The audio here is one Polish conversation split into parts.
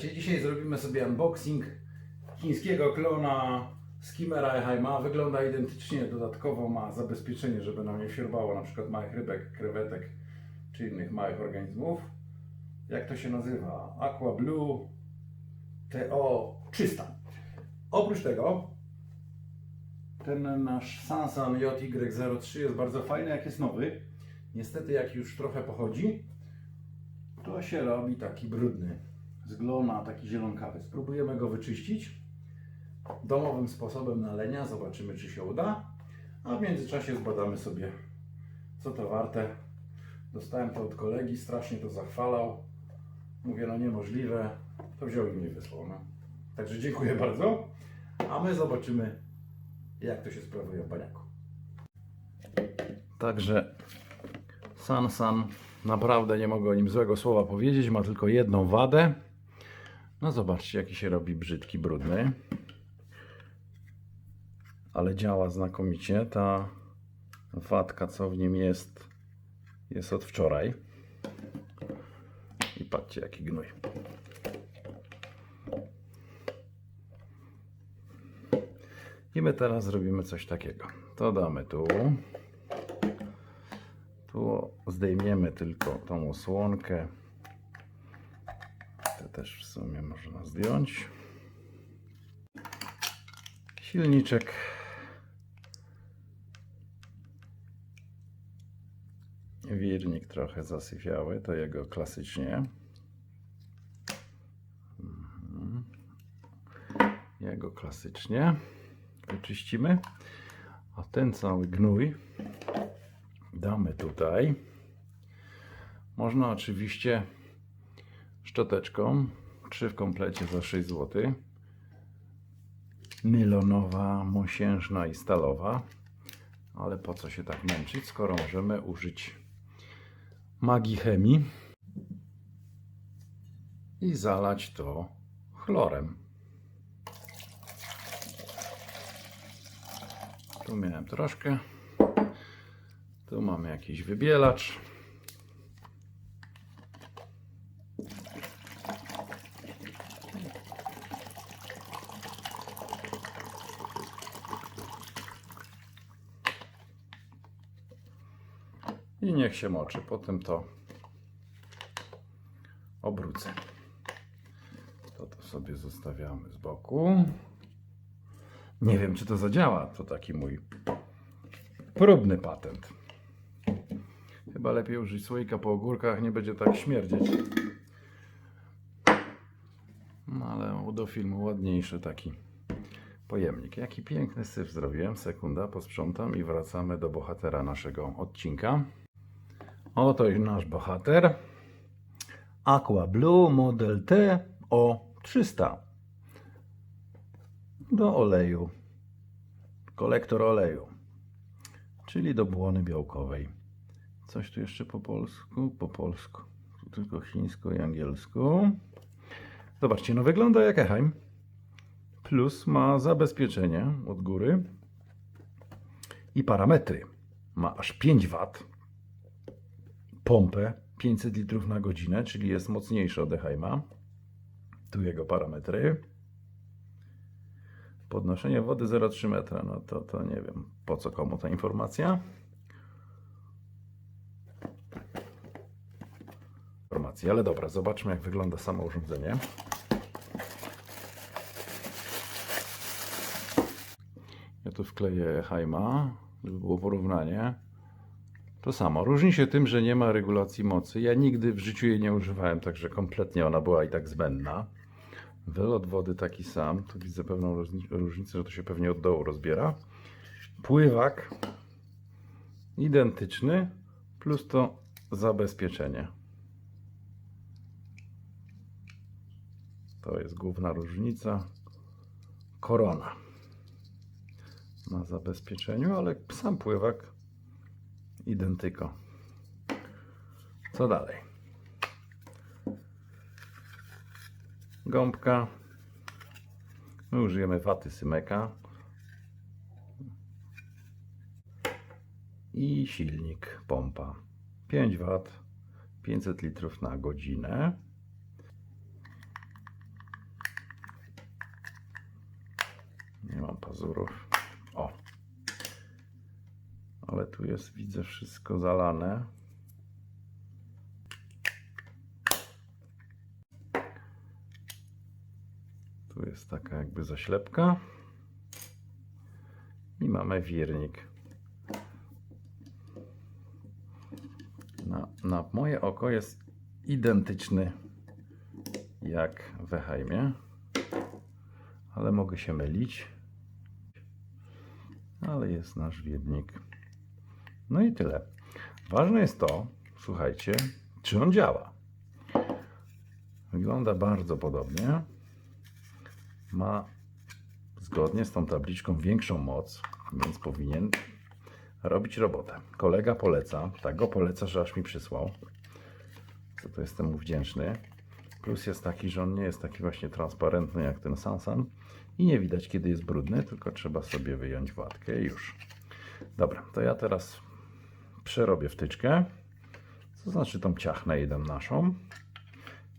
Witajcie, dzisiaj zrobimy sobie unboxing chińskiego klona Skimmera Eheima. Wygląda identycznie, dodatkowo ma zabezpieczenie, żeby nam nie siorbało na przykład małych rybek, krewetek czy innych małych organizmów. Jak to się nazywa? Aqua Blue TO 300. Oprócz tego ten nasz Sansan JY03 jest bardzo fajny, jak jest nowy. Niestety jak już trochę pochodzi, to się robi taki brudny. Zglona, taki zielonkawy. Spróbujemy go wyczyścić domowym sposobem nalenia. Zobaczymy, czy się uda. A w międzyczasie zbadamy sobie, co to warte. Dostałem to od kolegi, strasznie to zachwalał. Mówię, no niemożliwe. To wziął i mi wysłał. No. Także dziękuję bardzo. A my zobaczymy, jak to się sprawuje w baniaku. Także San San, naprawdę nie mogę o nim złego słowa powiedzieć, ma tylko jedną wadę. No zobaczcie, jaki się robi brzydki, brudny. Ale działa znakomicie. Ta wadka, co w nim jest, jest od wczoraj. I patrzcie, jaki gnój. I my teraz zrobimy coś takiego. To damy tu. Tu zdejmiemy tylko tą osłonkę. Też w sumie można zdjąć. Silniczek. Wirnik trochę zasyfiały, to jego klasycznie. Mhm. Jego klasycznie. Wyczyścimy. A ten cały gnój damy tutaj. Można oczywiście szczoteczką, 3 w komplecie za 6 zł. Nylonowa, mosiężna i stalowa. Ale po co się tak męczyć, skoro możemy użyć magii chemii i zalać to chlorem. Tu miałem troszkę. Tu mamy jakiś wybielacz. I niech się moczy. Potem to obrócę. To to sobie zostawiamy z boku. Nie wiem, czy to zadziała. To taki mój próbny patent. Chyba lepiej użyć słoika po ogórkach, nie będzie tak śmierdzieć. No ale do filmu ładniejszy taki pojemnik. Jaki piękny syf zrobiłem. Sekunda, posprzątam i wracamy do bohatera naszego odcinka. Oto już nasz bohater. Aqua Blue Model T o 300 do oleju. Kolektor oleju, czyli do błony białkowej. Coś tu jeszcze po polsku? Po polsku. Tu tylko chińsko i angielsku. Zobaczcie, no wygląda jak Eheim. Plus ma zabezpieczenie od góry i parametry. Ma aż 5 W. Pompę 500 litrów na godzinę, czyli jest mocniejszy od Eheima. Tu jego parametry. Podnoszenie wody 0,3 metra. No to, to nie wiem po co komu ta informacja. Informacji, ale dobra, zobaczmy jak wygląda samo urządzenie. Ja tu wkleję Heima, żeby było porównanie. To samo. Różni się tym, że nie ma regulacji mocy. Ja nigdy w życiu jej nie używałem, także kompletnie ona była i tak zbędna. Wylot wody taki sam. Tu widzę pewną różni- różnicę, że to się pewnie od dołu rozbiera. Pływak identyczny, plus to zabezpieczenie. To jest główna różnica. Korona na zabezpieczeniu, ale sam pływak identyko. Co dalej? Gąbka. My użyjemy waty Symeka. I silnik, pompa. 5 W, 500 litrów na godzinę. Nie mam pazurów. Ale tu jest, widzę, wszystko zalane. Tu jest taka jakby zaślepka. I mamy wirnik. Na, na moje oko jest identyczny jak w Eheimie, ale mogę się mylić. Ale jest nasz wirnik. No i tyle. Ważne jest to, słuchajcie, czy on działa. Wygląda bardzo podobnie. Ma zgodnie z tą tabliczką większą moc, więc powinien robić robotę. Kolega poleca, tak go poleca, że aż mi przysłał. Za to jestem mu wdzięczny. Plus jest taki, że on nie jest taki właśnie transparentny jak ten Sansan i nie widać kiedy jest brudny, tylko trzeba sobie wyjąć watkę i już. Dobra, to ja teraz przerobię wtyczkę, to znaczy tą ciachnę jeden naszą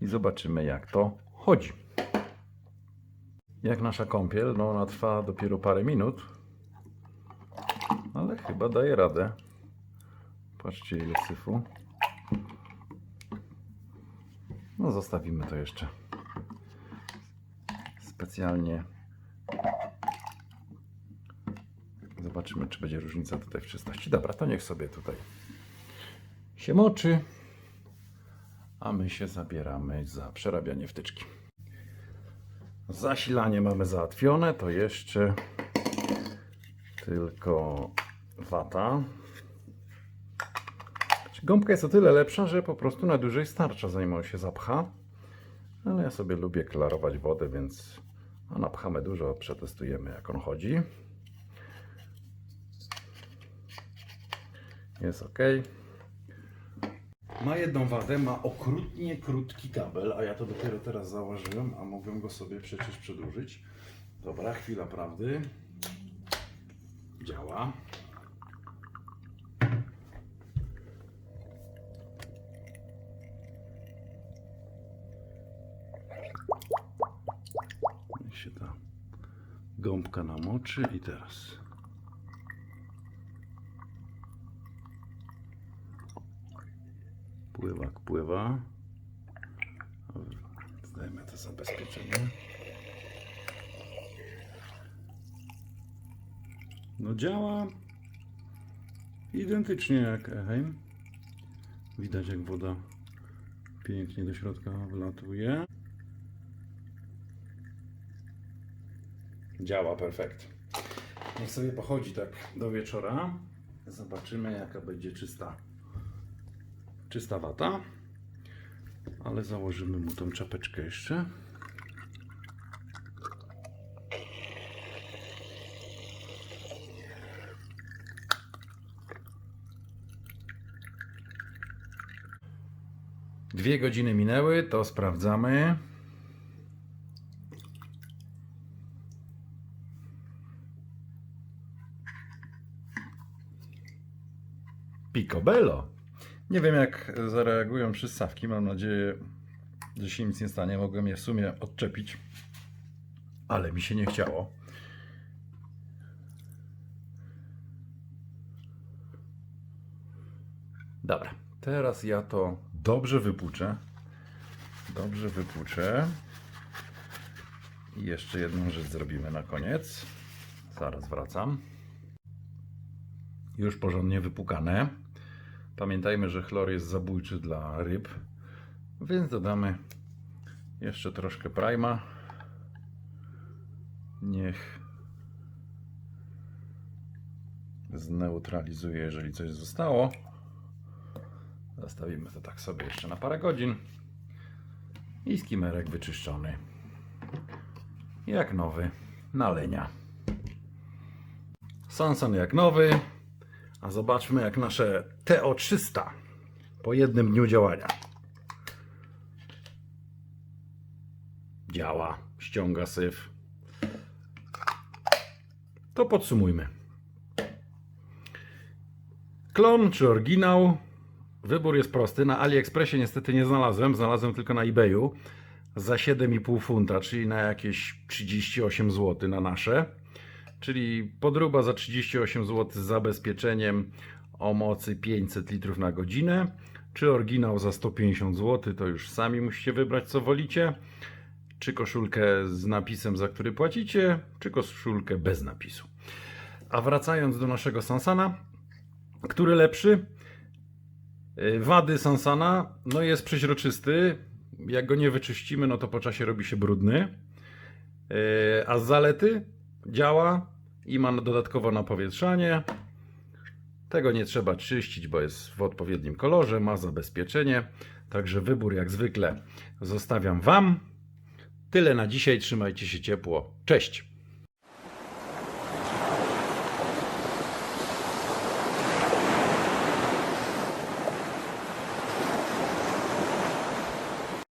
i zobaczymy jak to chodzi. Jak nasza kąpiel, no ona trwa dopiero parę minut, ale chyba daje radę. Patrzcie ile syfu. No zostawimy to jeszcze. Specjalnie. Zobaczymy, czy będzie różnica tutaj w czystości. Dobra, to niech sobie tutaj się moczy. A my się zabieramy za przerabianie wtyczki. Zasilanie mamy załatwione, to jeszcze tylko wata. Gąbka jest o tyle lepsza, że po prostu na dłużej starcza, zanim on się zapcha. Ale ja sobie lubię klarować wodę, więc napchamy dużo, przetestujemy jak on chodzi. Jest ok. Ma jedną wadę, ma okrutnie krótki kabel, a ja to dopiero teraz założyłem, a mogłem go sobie przecież przedłużyć. Dobra, chwila prawdy. Działa. Niech się ta gąbka namoczy i teraz. Pływak pływa. Zdajemy to zabezpieczenie. No działa identycznie jak Eheim. Widać jak woda pięknie do środka wlatuje. Działa perfekt. Niech sobie pochodzi tak do wieczora. Zobaczymy jaka będzie czysta czysta wata. Ale założymy mu tą czapeczkę jeszcze. Dwie godziny minęły, to sprawdzamy. Picobello. Nie wiem jak zareagują przystawki. Mam nadzieję, że się nic nie stanie. Mogłem je w sumie odczepić, ale mi się nie chciało. Dobra, teraz ja to dobrze wypłuczę. Dobrze wypłuczę. I jeszcze jedną rzecz zrobimy na koniec. Zaraz wracam. Już porządnie wypłukane. Pamiętajmy, że chlor jest zabójczy dla ryb, więc dodamy jeszcze troszkę prima. Niech zneutralizuje, jeżeli coś zostało. Zostawimy to tak sobie jeszcze na parę godzin. I skimerek wyczyszczony. Jak nowy, na lenia. Sansan jak nowy. A zobaczmy jak nasze TO300 po jednym dniu działania. Działa, ściąga syf. To podsumujmy. Klon czy oryginał? Wybór jest prosty. Na AliExpressie niestety nie znalazłem, znalazłem tylko na eBayu za 7,5 funta, czyli na jakieś 38 zł na nasze. Czyli podróba za 38 zł z zabezpieczeniem o mocy 500 litrów na godzinę, czy oryginał za 150 zł, to już sami musicie wybrać co wolicie, czy koszulkę z napisem, za który płacicie, czy koszulkę bez napisu. A wracając do naszego Sansana, który lepszy? Yy, Wady Sansana, no jest przeźroczysty, jak go nie wyczyścimy, no to po czasie robi się brudny. Yy, A z zalety działa i ma dodatkowo napowietrzanie. Tego nie trzeba czyścić, bo jest w odpowiednim kolorze, ma zabezpieczenie. Także wybór jak zwykle zostawiam Wam. Tyle na dzisiaj, trzymajcie się ciepło. Cześć!